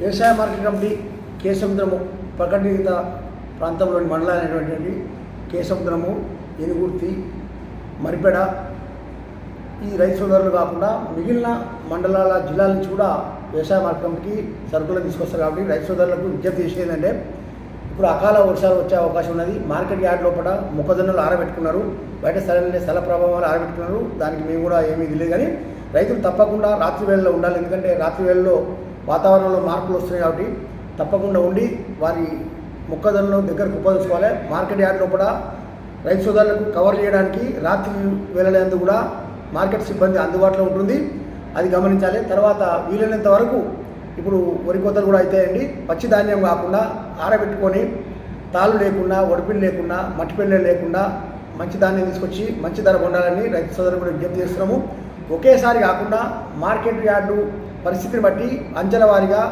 వ్యవసాయ market committee కేసముద్రము ప్రకటిత ప్రాంతంలోని మండలమైనటువంటి కేసముద్రము ఎనుగుర్తి మరిపెడ ఈ రైతు సోదరులు కాకుండా మిగిలిన మండలాల జిల్లాల నుంచి కూడా వ్యవసాయ మార్కెట్ సరుకులు తీసుకొస్తారు కాబట్టి రైతు సోదరులకు విజ్ఞప్తి చేసేది ఏంటంటే ఇప్పుడు అకాల వర్షాలు వచ్చే అవకాశం ఉన్నది. మార్కెట్ యార్డ్ లోపల మొక్కజొన్నలు ఆరబెట్టుకున్నారు. బయట స్థలం స్థల ప్రభావాలు ఆరబెట్టుకున్నారు. దానికి మేము కూడా ఏమీ తెలియదు కానీ రైతులు తప్పకుండా రాత్రి వేళలో ఉండాలి. ఎందుకంటే రాత్రి వేళలో వాతావరణంలో మార్పులు వస్తున్నాయి కాబట్టి తప్పకుండా ఉండి వారి మొక్కజొన్నలు దగ్గరకు ఉపయోగించుకోవాలి మార్కెట్ యార్డ్ లోపల రైతు సోదరులకు కవర్ చేయడానికి రాత్రి వెళ్ళలేందుకు కూడా మార్కెట్ సిబ్బంది అందుబాటులో ఉంటుంది. అది గమనించాలి. తర్వాత వీలైనంత వరకు ఇప్పుడు వరి కోతలు కూడా అవుతాయండి పచ్చి ధాన్యం కాకుండా ఆరబెట్టుకొని తాళ్ళు లేకుండా ఒడిపిల్లు లేకుండా మట్టిపిల్లలు లేకుండా మంచి ధాన్యం తీసుకొచ్చి మంచి ధర పొందాలని రైతు సోదరులు కూడా విజ్ఞప్తి చేస్తున్నాము. ఒకేసారి కాకుండా మార్కెట్ యార్డు పరిస్థితిని బట్టి అంచెల వారీగా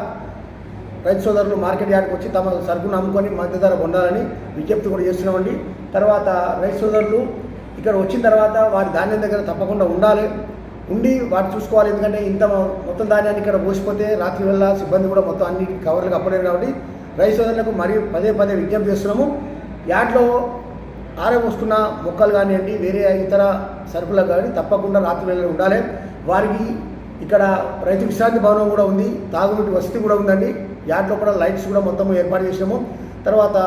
రైతు సోదరులు మార్కెట్ యార్డ్కి వచ్చి తమ సరుకును అమ్ముకొని మధ్య ధర పొందాలని విజ్ఞప్తి కూడా చేస్తున్నామండి. తర్వాత రైతు సోదరులు ఇక్కడ వచ్చిన తర్వాత వారి ధాన్యం దగ్గర తప్పకుండా ఉండాలి. ఉండి వాటి చూసుకోవాలి. ఎందుకంటే ఇంత మొత్తం ధాన్యాన్ని ఇక్కడ పోసిపోతే రాత్రి వేళ సిబ్బంది కూడా మొత్తం అన్ని కవర్లకు అప్పలేరు కాబట్టి రైతు సోదరులకు మరియు పదే పదే విజ్ఞప్తి చేస్తున్నాము. యార్డ్లో ఆరబోస్తున్న మొక్కలు కానివ్వండి వేరే ఇతర సరుకులకు కానీ తప్పకుండా రాత్రి వేళ ఉండాలి. వారికి ఇక్కడ రైతు విశ్రాంతి భవనం కూడా ఉంది తాగునీటి వసతి కూడా ఉందండి. యార్డ్లో కూడా లైట్స్ కూడా మొత్తం ఏర్పాటు చేసినాము. తర్వాత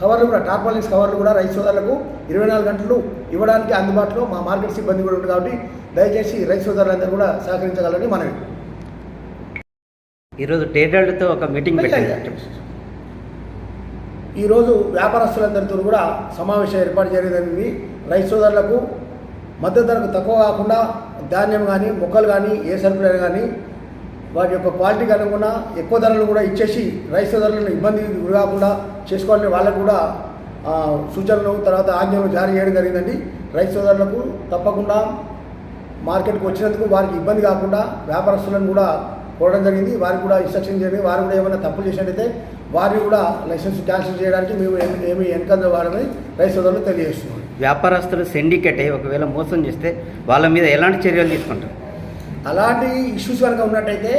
కవర్లు కూడా టార్పాలిన్స్ కవర్లు కూడా రైతు సోదరులకు ఇరవై నాలుగు గంటలు ఇవ్వడానికి అందుబాటులో మా మార్కెట్ సిబ్బంది కూడా ఉంది కాబట్టి దయచేసి రైతు సోదరులందరూ కూడా సహకరించగలని మనవి. ఈరోజు ట్రేడర్లతో ఒక మీటింగ్ ఈరోజు వ్యాపారస్తులందరితో కూడా సమావేశం ఏర్పాటు చేయడం రైతు సోదరులకు మద్దతు ధరకు తక్కువ కాకుండా ధాన్యం కానీ మొక్కలు కానీ ఏ సరుకులైనా కానీ వాటి యొక్క క్వాలిటీకి అనుగుణ ఎక్కువ ధరలు కూడా ఇచ్చేసి రైతు సోదరులను ఇబ్బంది గురికాకుండా చేసుకోవాలని వాళ్ళకు కూడా సూచనలు తర్వాత ఆజ్ఞలు జారీ చేయడం జరిగిందండి. రైతు సోదరులకు తప్పకుండా మార్కెట్కి వచ్చినందుకు వారికి ఇబ్బంది కాకుండా వ్యాపారస్తులను కూడా కోరడం జరిగింది. వారికి కూడా ఇన్స్ట్రక్షన్ చేయండి వారు కూడా ఏమైనా తప్పులు చేసినట్టయితే వారిని కూడా లైసెన్స్ క్యాన్సిల్ చేయడానికి మేము ఏమి ఏమి వెనకంద వాడమని రైతు సోదరులు తెలియజేస్తున్నాం. వ్యాపారస్తులు సిండికేట్ అయ్యి ఒకవేళ మోసం చేస్తే వాళ్ళ మీద ఎలాంటి చర్యలు తీసుకుంటారు? అలాంటి ఇష్యూస్ కనుక ఉన్నట్టయితే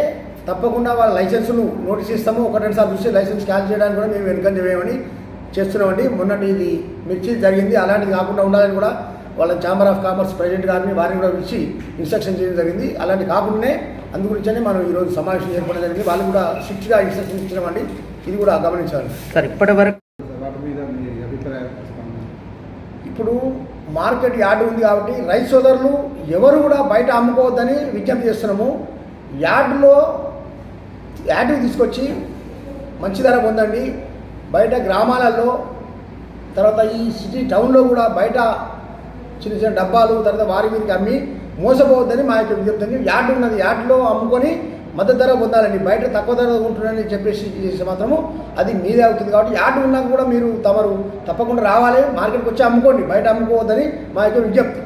తప్పకుండా వాళ్ళ లైసెన్స్ను నోటీస్ ఇస్తాము. ఒక రెండు సార్లు చూసి లైసెన్స్ క్యాన్సిల్ చేయడానికి కూడా మేము వెనుకంజ వేయమని చేస్తున్నామండి. మొన్నటి ఇది మిర్చి జరిగింది. అలాంటిది కాకుండా ఉండాలని కూడా వాళ్ళ ఛాంబర్ ఆఫ్ కామర్స్ ప్రెసిడెంట్ గారిని వారిని కూడా పిలిచి ఇన్స్ట్రక్షన్ చేయడం జరిగింది. అలాంటి కాకుండానే అందు గురించనే మనం ఈరోజు సమావేశం ఏర్పడడం జరిగింది. వాళ్ళు కూడా స్ట్రిక్ట్గా ఇన్స్ట్రక్షన్ ఇచ్చినామండి ఇది కూడా గమనించాలి. సార్ ఇప్పటి వరకు వాటి మీద మీ అభిప్రాయం చెప్పండి. ఇప్పుడు మార్కెట్ యార్డ్ ఉంది కాబట్టి రైతు సోదరులు ఎవరు కూడా బయట అమ్ముకోవద్దని విజ్ఞప్తి చేస్తున్నాము. యార్డ్లో యార్డ్కి తీసుకొచ్చి మంచి ధర పొందండి. బయట గ్రామాలలో తర్వాత ఈ సిటీ టౌన్లో కూడా బయట చిన్న చిన్న డబ్బాలు తర్వాత వారి మీదకి అమ్మి మోసపోవద్దని మా యొక్క విజ్ఞప్తి యార్డ్ ఉన్నది యార్డ్లో అమ్ముకొని మద్దతు ధర పొందాలండి బయట తక్కువ ధర ఉంటుందని చెప్పేసి చేస్తే మాత్రము అది మీదే అవుతుంది కాబట్టి యార్డు ఉన్నాక కూడా మీరు తమరు తప్పకుండా రావాలి. మార్కెట్కి వచ్చి అమ్ముకోండి. బయట అమ్ముకోవద్దని మా యొక్క విజ్ఞప్తి.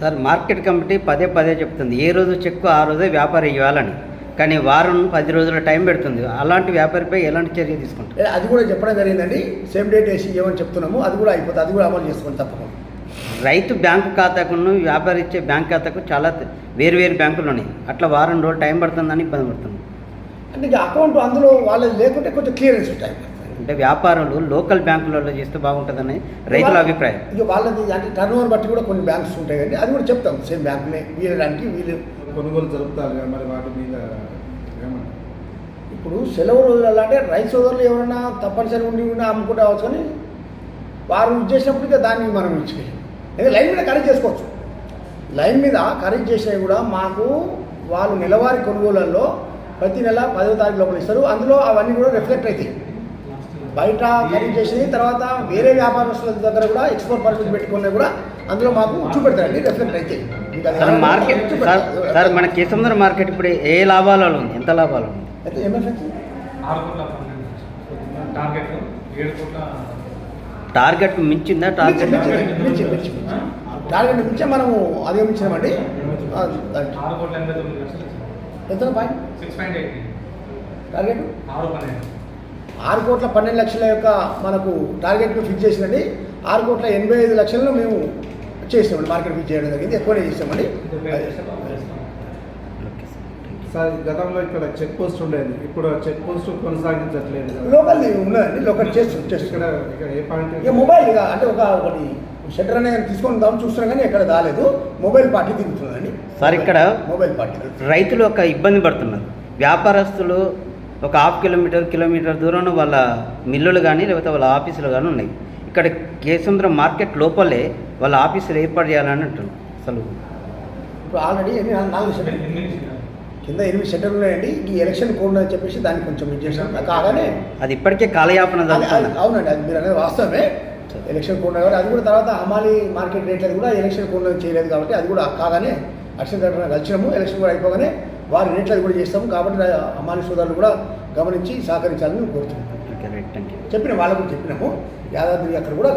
సార్ మార్కెట్ కమిటీ పదే పదే చెప్తుంది. ఏ రోజు చెక్కు ఆ రోజే వ్యాపారి ఇవ్వాలని. కానీ వారం పది రోజుల టైం పెడుతుంది. అలాంటి వ్యాపారిపై ఎలాంటి చర్య తీసుకుంటారు? అది కూడా చెప్పడం జరిగిందండి. సేమ్ డేట్ వేసి ఇవ్వమని చెప్తున్నాము. అది కూడా అయిపోతుంది అది కూడా అమలు చేసుకోండి తప్పకుండా. రైతు బ్యాంకు ఖాతాకును వ్యాపారి ఇచ్చే బ్యాంక్ ఖాతాకు చాలా వేరు వేరు బ్యాంకులు ఉన్నాయి అట్లా వారం రోజులు టైం పడుతుందని ఇబ్బంది పడుతుంది అంటే ఇక అకౌంట్ అందులో వాళ్ళది లేకుంటే కొంచెం క్లియరెన్స్ టైం అంటే వ్యాపారులు లోకల్ బ్యాంకులలో చేస్తే బాగుంటుందని రైతుల అభిప్రాయం. ఇక వాళ్ళది అంటే టర్న్ ఓవర్ బట్టి కూడా కొన్ని బ్యాంక్స్ ఉంటాయి కండి అది కూడా చెప్తాం. సేమ్ బ్యాంకునే వీలడానికి వీలు కొనుగోలు జరుపుతారు కదా మరి వాటి మీద ఇప్పుడు సెలవు రోజులలో అంటే రైతు సోదరులు ఎవరైనా తప్పనిసరి ఉండి ఉండి అమ్ముకుంటే అవచ్చు కానీ వారు ఇచ్చేసినప్పుడు ఇక దాన్ని మనం ఇచ్చేయాలి లేదా లైన్ మీద కరెక్ట్ చేసుకోవచ్చు. లైన్ మీద కరెక్ట్ చేసినవి కూడా మాకు వాళ్ళు నెలవారీ కొనుగోళ్ళలో ప్రతి నెల పదో తారీఖు లోపల ఇస్తారు. అందులో అవన్నీ కూడా రిఫ్లెక్ట్ అవుతాయి బయట ఖరీదు చేసి తర్వాత వేరే వ్యాపారస్తుల దగ్గర కూడా ఎక్స్పోర్ట్ పర్మిట్ పెట్టుకున్నా కూడా అందులో మాకు చూపెడతారండి రిఫ్లెక్ట్ అయితే మార్కెట్ సార్ మన కేసముద్ర మార్కెట్ ఇప్పుడు ఏ లాభాలలో ఉంది? ఎంత లాభాలు ఉంది? అయితే లక్షలు. టార్గెట్ ఏడు కోట్ల టార్గెట్కు మించిందా? టార్గెట్. టార్గెట్ మించే మనము అధిగమించామండి లక్షలు ఎంత టార్గెట్? ఆరు కోట్ల పన్నెండు లక్షల యొక్క మనకు టార్గెట్ను ఫిక్స్ చేసినండి. ఆరు కోట్ల ఎనభై ఐదు లక్షలను మేము చేసామండి మార్కెట్ ఫిక్స్ చేయడం జరిగింది. ఎక్కువనే చేసామండి డెబ్బై ఐదు లక్షలు చేస్తాం. ఓకే సార్ గతంలో ఇక్కడ చెక్ పోస్ట్ ఉండేది. ఇప్పుడు చెక్ పోస్ట్ కొనసాగించట్లేదు. లోకల్ ఉన్నదండి లోకల్ చేస్తుంది ఇక్కడ ఇక్కడ ఏ పాయింట్ ఇక మొబైల్ ఇక అంటే ఒక ఒకటి షట్టర్ అనేది తీసుకొని దాం చూస్తున్నాం కానీ ఎక్కడ రాలేదు. మొబైల్ పార్టీ తిరుగుతుందండి. సార్, ఇక్కడ మొబైల్ పార్టీ రైతులు ఒక ఇబ్బంది పడుతున్నారు. వ్యాపారస్తులు ఒక హాఫ్ కిలోమీటర్ కిలోమీటర్ దూరంలో వాళ్ళ మిల్లులు కానీ లేకపోతే వాళ్ళ ఆఫీసులు కానీ ఉన్నాయి. ఇక్కడ కేసముద్రం మార్కెట్ లోపలే వాళ్ళ ఆఫీసులు ఏర్పాటు చేయాలని అంటున్నారు. అసలు ఇప్పుడు ఆల్రెడీ ఎన్ని నాలుగు కింద ఎనిమిది షట్టర్లు ఉన్నాయండి. ఈ ఎలక్షన్ కోడ్ అని చెప్పేసి దానికి కొంచెం ఇది చేసాం కాగానే అది ఇప్పటికే కాలయాపన అవునండి అది మీరు అనేది వాస్తవమే. ఎలక్షన్ కోడ్ కాబట్టి అది కూడా తర్వాత హమాలి మార్కెట్ రేట్ అది కూడా ఎలక్షన్ కోడ్ చేయలేదు కాబట్టి అది కూడా కాగానే అక్షర కలిసినాము. ఎలక్షన్ కూడా అయిపోగానే వారి రేట్లు అది కూడా చేస్తాము. కాబట్టి హమాలి సోదరులు కూడా గమనించి సహకరించాలని కోరుతున్నాం. ఓకే రైట్ థ్యాంక్ యూ చెప్పిన వాళ్ళకు చెప్పినాము. యాదాద్రి అక్కడ కూడా